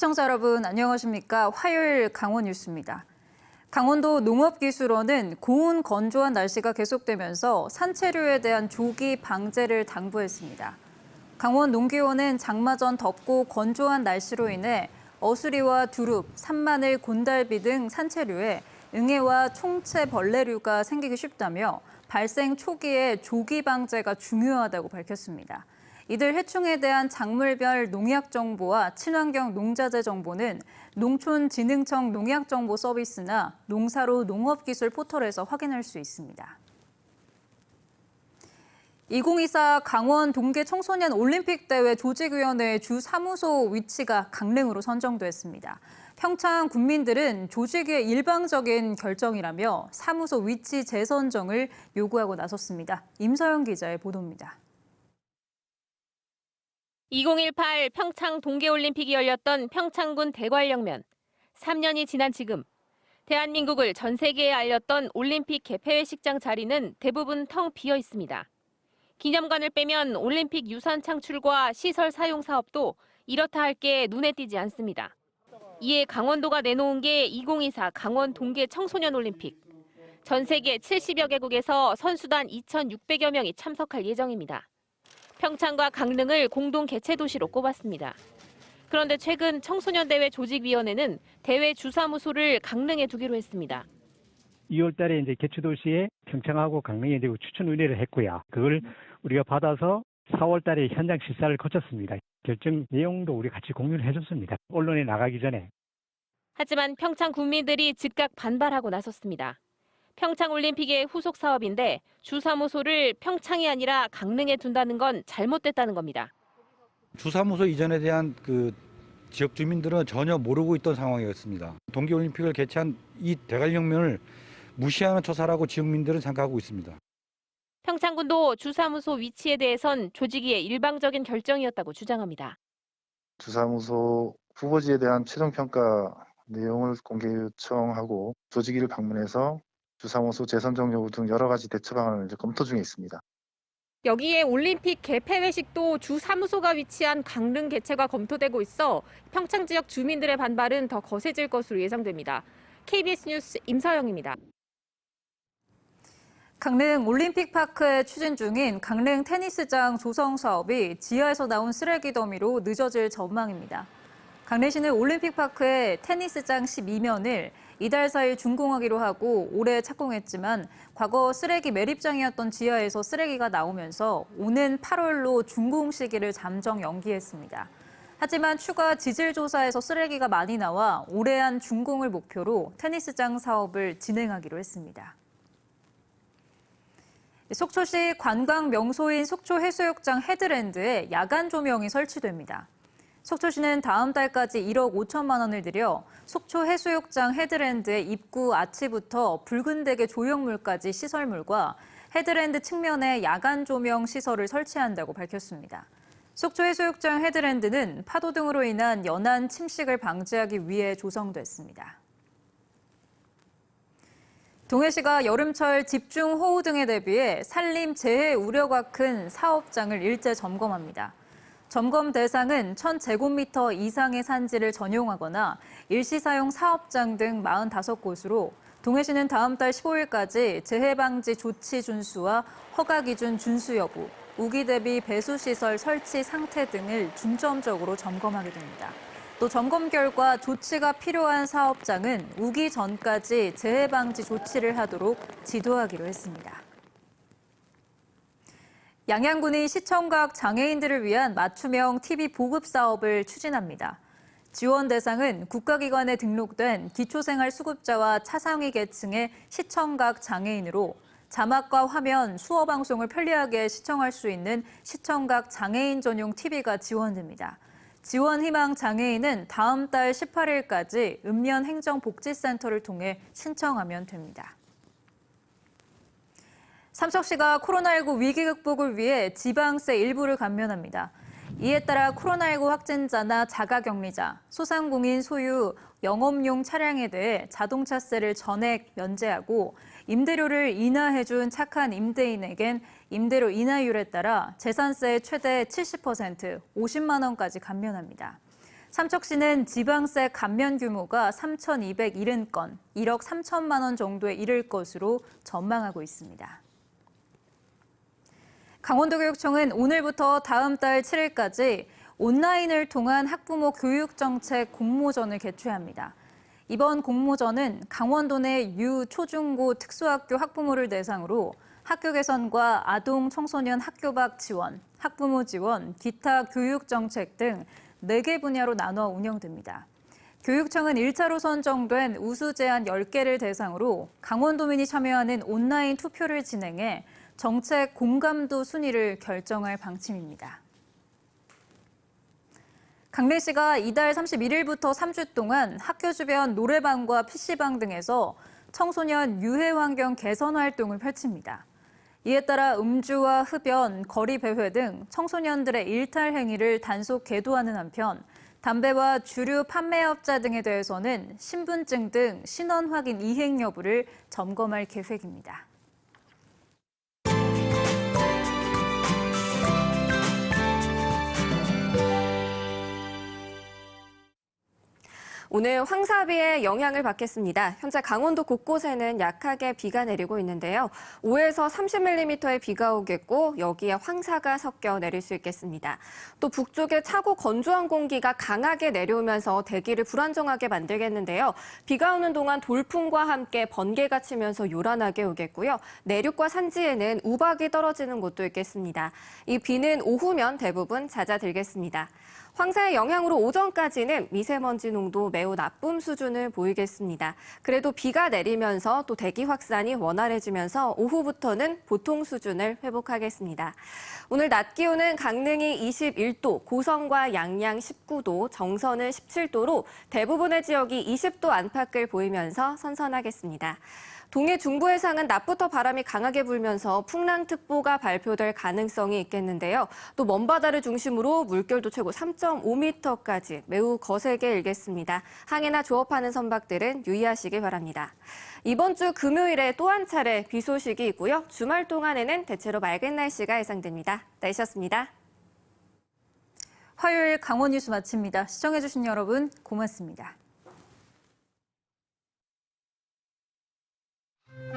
시청자 여러분 안녕하십니까? 화요일 강원 뉴스입니다. 강원도 농업기술원은 고온 건조한 날씨가 계속되면서 산채류에 대한 조기 방제를 당부했습니다. 강원 농기원은 장마 전 덥고 건조한 날씨로 인해 어수리와 두릅, 산마늘, 곤달비 등 산채류에 응애와 총채 벌레류가 생기기 쉽다며 발생 초기에 조기 방제가 중요하다고 밝혔습니다. 이들 해충에 대한 작물별 농약 정보와 친환경 농자재 정보는 농촌진흥청 농약정보 서비스나 농사로 농업기술 포털에서 확인할 수 있습니다. 2024 강원 동계 청소년 올림픽 대회 조직위원회 주 사무소 위치가 강릉으로 선정됐습니다. 평창 군민들은 조직위의 일방적인 결정이라며 사무소 위치 재선정을 요구하고 나섰습니다. 임서영 기자의 보도입니다. 2018 평창 동계올림픽이 열렸던 평창군 대관령면. 3년이 지난 지금 대한민국을 전 세계에 알렸던 올림픽 개폐회식장 자리는 대부분 텅 비어 있습니다. 기념관을 빼면 올림픽 유산 창출과 시설 사용 사업도 이렇다 할 게 눈에 띄지 않습니다. 이에 강원도가 내놓은 게 2024 강원 동계 청소년 올림픽. 전 세계 70여 개국에서 선수단 2,600여 명이 참석할 예정입니다. 평창과 강릉을 공동 개최 도시로 꼽았습니다. 그런데 최근 청소년 대회 조직위원회는 대회 주사무소를 강릉에 두기로 했습니다. 2월 달에 이제 개최 도시에 평창하고 강릉에 이제 추천 의뢰를 했고요. 그걸 우리가 받아서 4월 달에 현장 실사를 거쳤습니다. 결정 내용도 우리 같이 공유를 해줬습니다. 언론에 나가기 전에 하지만 평창 군민들이 즉각 반발하고 나섰습니다. 평창 올림픽의 후속 사업인데 주사무소를 평창이 아니라 강릉에 둔다는 건 잘못됐다는 겁니다. 주사무소 이전에 대한 그 지역 주민들은 전혀 모르고 있던 상황이었습니다. 동계올림픽을 개최한 이 대관령면을 무시하는 처사라고 지역민들은 생각하고 있습니다. 평창군도 주사무소 위치에 대해선 조직위의 일방적인 결정이었다고 주장합니다. 주사무소 후보지에 대한 최종 평가 내용을 공개 요청하고 조직위를 방문해서 주사무소 재선정 여부 등 여러 가지 대처 방안을 이제 검토 중에 있습니다. 여기에 올림픽 개폐 회식도 주 사무소가 위치한 강릉 개최가 검토되고 있어 평창 지역 주민들의 반발은 더 거세질 것으로 예상됩니다. KBS 뉴스 임서영입니다. 강릉 올림픽파크에 추진 중인 강릉 테니스장 조성 사업이 지하에서 나온 쓰레기 더미로 늦어질 전망입니다. 강릉시는 올림픽파크에 테니스장 12면을 이달 4일 준공하기로 하고 올해 착공했지만 과거 쓰레기 매립장이었던 지하에서 쓰레기가 나오면서 오는 8월로 준공 시기를 잠정 연기했습니다. 하지만 추가 지질 조사에서 쓰레기가 많이 나와 올해 안 준공을 목표로 테니스장 사업을 진행하기로 했습니다. 속초시 관광 명소인 속초 해수욕장 헤드랜드에 야간 조명이 설치됩니다. 속초시는 다음 달까지 1억 5천만 원을 들여 속초 해수욕장 헤드랜드의 입구 아치부터 붉은 대게 조형물까지 시설물과 헤드랜드 측면에 야간 조명 시설을 설치한다고 밝혔습니다. 속초 해수욕장 헤드랜드는 파도 등으로 인한 연안 침식을 방지하기 위해 조성됐습니다. 동해시가 여름철 집중 호우 등에 대비해 산림 재해 우려가 큰 사업장을 일제 점검합니다. 점검 대상은 1000제곱미터 이상의 산지를 전용하거나 일시사용 사업장 등 45곳으로 동해시는 다음 달 15일까지 재해방지 조치 준수와 허가 기준 준수 여부, 우기 대비 배수시설 설치 상태 등을 중점적으로 점검하게 됩니다. 또 점검 결과 조치가 필요한 사업장은 우기 전까지 재해방지 조치를 하도록 지도하기로 했습니다. 양양군이 시청각 장애인들을 위한 맞춤형 TV 보급 사업을 추진합니다. 지원 대상은 국가기관에 등록된 기초생활수급자와 차상위 계층의 시청각 장애인으로 자막과 화면, 수어 방송을 편리하게 시청할 수 있는 시청각 장애인 전용 TV가 지원됩니다. 지원 희망 장애인은 다음 달 18일까지 읍면 행정복지센터를 통해 신청하면 됩니다. 삼척시가 코로나19 위기 극복을 위해 지방세 일부를 감면합니다. 이에 따라 코로나19 확진자나 자가격리자, 소상공인 소유 영업용 차량에 대해 자동차세를 전액 면제하고 임대료를 인하해준 착한 임대인에겐 임대료 인하율에 따라 재산세 최대 70%, 50만 원까지 감면합니다. 삼척시는 지방세 감면 규모가 3,270건, 1억 3천만 원 정도에 이를 것으로 전망하고 있습니다. 강원도교육청은 오늘부터 다음 달 7일까지 온라인을 통한 학부모 교육 정책 공모전을 개최합니다. 이번 공모전은 강원도 내 유, 초중고 특수학교 학부모를 대상으로 학교 개선과 아동 청소년 학교 밖 지원, 학부모 지원, 기타 교육 정책 등 4개 분야로 나눠 운영됩니다. 교육청은 1차로 선정된 우수 제안 10개를 대상으로 강원도민이 참여하는 온라인 투표를 진행해 정책 공감도 순위를 결정할 방침입니다. 강릉시가 이달 31일부터 3주 동안 학교 주변 노래방과 PC방 등에서 청소년 유해 환경 개선 활동을 펼칩니다. 이에 따라 음주와 흡연, 거리 배회 등 청소년들의 일탈 행위를 단속 계도하는 한편 담배와 주류 판매업자 등에 대해서는 신분증 등 신원 확인 이행 여부를 점검할 계획입니다. 오늘 황사비의 영향을 받겠습니다. 현재 강원도 곳곳에는 약하게 비가 내리고 있는데요. 5에서 30mm의 비가 오겠고 여기에 황사가 섞여 내릴 수 있겠습니다. 또 북쪽에 차고 건조한 공기가 강하게 내려오면서 대기를 불안정하게 만들겠는데요. 비가 오는 동안 돌풍과 함께 번개가 치면서 요란하게 오겠고요. 내륙과 산지에는 우박이 떨어지는 곳도 있겠습니다. 이 비는 오후면 대부분 잦아들겠습니다. 황사의 영향으로 오전까지는 미세먼지 농도 매우 나쁨 수준을 보이겠습니다. 그래도 비가 내리면서 또 대기 확산이 원활해지면서 오후부터는 보통 수준을 회복하겠습니다. 오늘 낮 기온은 강릉이 21도, 고성과 양양 19도, 정선은 17도로 대부분의 지역이 20도 안팎을 보이면서 선선하겠습니다. 동해 중부 해상은 낮부터 바람이 강하게 불면서 풍랑특보가 발표될 가능성이 있겠는데요. 또 먼바다를 중심으로 물결도 최고 3.5m까지 매우 거세게 일겠습니다. 항해나 조업하는 선박들은 유의하시기 바랍니다. 이번 주 금요일에 또 한 차례 비 소식이 있고요. 주말 동안에는 대체로 맑은 날씨가 예상됩니다. 날씨였습니다. 화요일 강원 뉴스 마칩니다. 시청해주신 여러분 고맙습니다.